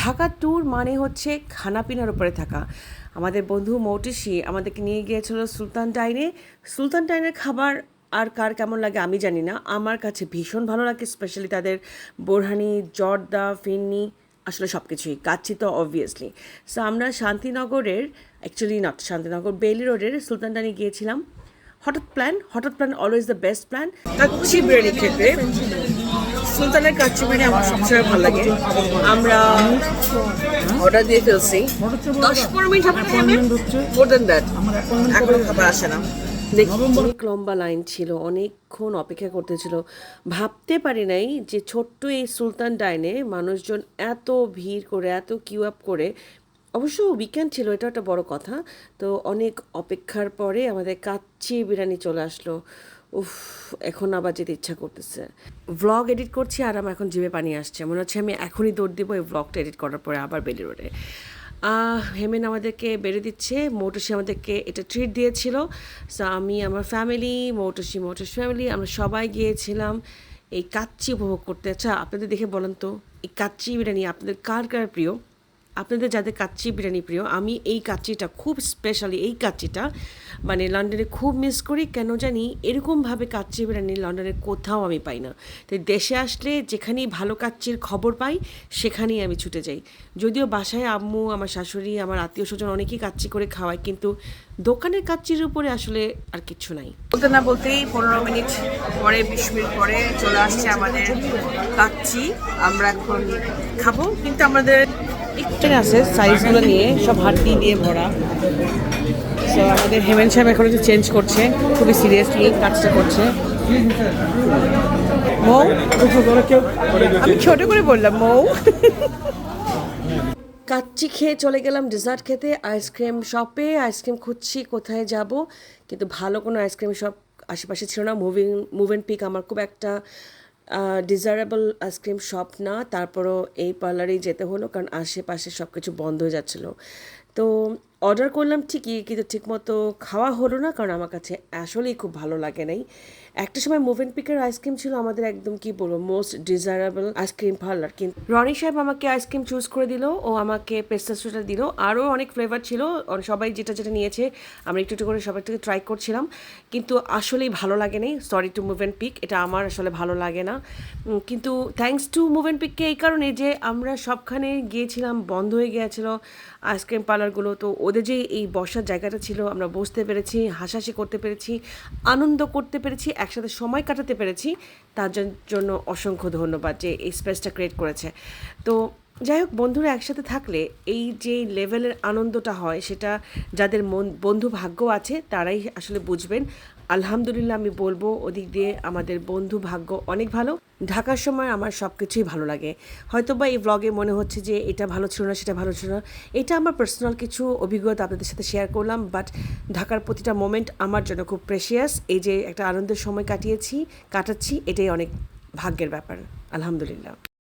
Dhaka tour মানে হচ্ছে খানাপিনার উপরে থাকা। আমাদের বন্ধু মৌটিসি আমাদেরকে নিয়ে গিয়েছিল সুলতান ডাইনে। সুলতান ডাইনের খাবার আর কার কেমন লাগে আমি জানি না। আমার কাছে ভীষণ ভালো লাগে স্পেশালি তাদের বোরহানি, জর্দা, ফিন্নি, আসলে সব কিছুই কাচ্ছি তো অবভিয়াসলি সো আমরা শান্তিনগরের অ্যাকচুয়ালি নট শান্তিনগর বেলি রোডের সুলতান ডাইনে গিয়েছিলাম। হঠাৎ প্ল্যান হঠাৎ plan always the best plan খেতে। সুলতানের কাচ্চি বিরিয়ানি আমার সবচেয়ে ভালো লাগে। আমরা অর্ডার দিয়ে ফেলছি। দশ পনেরো মিনিট হবে মোর দেন দ্যাট এখনও খাবার আসে না। অনেক লম্বা লাইন ছিল, অনেকক্ষণ অপেক্ষা করতেছিল ভাবতে পারি নাই যে ছোট্ট এই সুলতান ডাইনে মানুষজন এত ভিড় করে, এত কিউ আপ করে, অবশ্য উইকেন্ড ছিল এটা একটা বড় কথা। তো অনেক অপেক্ষার পরে আমাদের কাচ্চি বিরিয়ানি চলে আসলো। উফ, এখন আবার যেতে ইচ্ছা করতেছে। ভ্লগ এডিট করছি আর আমার এখন জিভে পানি আসছে। মনে হচ্ছে আমি এখনই দৌড় দিব এই ভ্লগটা এডিট করার পরে আবার বেলি রোডে। হেমেন আমাদেরকে বেড়ে দিচ্ছে। মৌটুসি আমাদেরকে এটা ট্রিট দিয়েছিল। সো আমি, আমার ফ্যামিলি মৌটুসি মৌটুসি ফ্যামিলি আমরা সবাই গিয়েছিলাম এই কাচ্চি উপভোগ করতে। আচ্ছা আপনাদের দেখে বলেন তো, এই কাচ্চি বিরিয়ানি আপনাদের কার কার প্রিয়? আপনাদের যাদের কাচ্চি বিরিয়ানি প্রিয়, আমি এই কাচ্চিটা খুব স্পেশালি এই কাচ্চিটা মানে লন্ডনে খুব মিস করি। কেন জানি এরকমভাবে কাচ্চি বিরিয়ানি লন্ডনে কোথাও আমি পাই না। তাই দেশে আসলে যেখানেই ভালো কাচ্চির খবর পাই, সেখানেই আমি ছুটে যাই। যদিও বাসায় আম্মু, আমার শাশুড়ি, আমার আত্মীয় স্বজন অনেকেই কাচ্চি করে খাওয়ায়, কিন্তু দোকানের কাচ্চির উপরে আসলে আর কিছু নাই। বলতে না বলতেই পনেরো মিনিট পরে, বিশ মিনিট পরে চলে আসছে আমাদের কাচ্চি। আমরা এখন খাব, কিন্তু আমাদের একটু আছে সাইজগুলো নিয়ে, সব হাড্ডি দিয়ে ভরা। সো আমাদের হেমেন সাহেব এখন একটু চেঞ্জ করছে, খুবই সিরিয়াসলি কাজটা করছে। মৌ? আমি ছোট করে বললাম, মৌ। কাচ্চি খেয়ে চলে গেলাম ডেজার্ট খেতে আইসক্রিম শপে আইসক্রিম খুঁজছি কোথায় যাব, কিন্তু ভালো কোনো আইসক্রিম শপ আশেপাশে ছিল না। মুভিং মুভ অ্যান্ড পিক আমার খুব একটা ডিজারেবল আইসক্রিম শপ না, তারপরও এই পার্লারেই যেতে হলো, কারণ আশেপাশে সব কিছু বন্ধ হয়ে যাচ্ছিল। তো অর্ডার করলাম ঠিকই, কিন্তু ঠিকমতো খাওয়া হলো না, কারণ আমার কাছে আসলেই খুব ভালো লাগে নাই। একটা সময় মুভেন পিকের আইসক্রিম ছিল আমাদের একদম কি বলব মোস্ট ডিজায়ারেবল আইসক্রিম পার্লার কিন্তু রনি সাহেব আমাকে আইসক্রিম চুজ করে দিল, ও আমাকে পেস্টাসটা দিল। আরও অনেক ফ্লেভার ছিল সবাই যেটা যেটা নিয়েছে, আমরা একটু একটু করে সবার থেকে ট্রাই করছিলাম, কিন্তু আসলেই ভালো লাগে নাই। সরি টু মুভেন পিক এটা আমার আসলে ভালো লাগে না। কিন্তু থ্যাঙ্কস টু মুভেন পিককে এই কারণে যে আমরা সবখানে গিয়েছিলাম, বন্ধ হয়ে গিয়েছিল আইসক্রিম পার্লারগুলো তো ওদের যে এই বসার জায়গাটা ছিল, আমরা বসতে পেরেছি, হাসাহাসি করতে পেরেছি, আনন্দ করতে পেরেছি, একসাথে সময় কাটাতে পেরেছি, তার জন্য অসংখ্য ধন্যবাদ যে এই স্পেসটা ক্রিয়েট করেছে। তো যাই হোক, বন্ধুরা একসাথে থাকলে এই যে লেভেলের আনন্দটা হয়, সেটা যাদের মন, বন্ধু ভাগ্য আছে, তারাই আসলে বুঝবেন। আলহামদুলিল্লাহ আমি বলব, ওদিক দিয়ে আমাদের বন্ধু ভাগ্য অনেক ভালো। ঢাকার সময় আমার সব কিছুই ভালো লাগে। হয়তো বা এই ব্লগে মনে হচ্ছে যে এটা ভালো ছিল না, সেটা ভালো ছিল না। এটা আমার পার্সোনাল কিছু অভিজ্ঞতা আপনাদের সাথে শেয়ার করলাম বাট ঢাকার প্রতিটা মোমেন্ট আমার জন্য খুব প্রেশিয়াস এই যে একটা আনন্দের সময় কাটিয়েছি, কাটাচ্ছি, এটাই অনেক ভাগ্যের ব্যাপার। আলহামদুলিল্লাহ।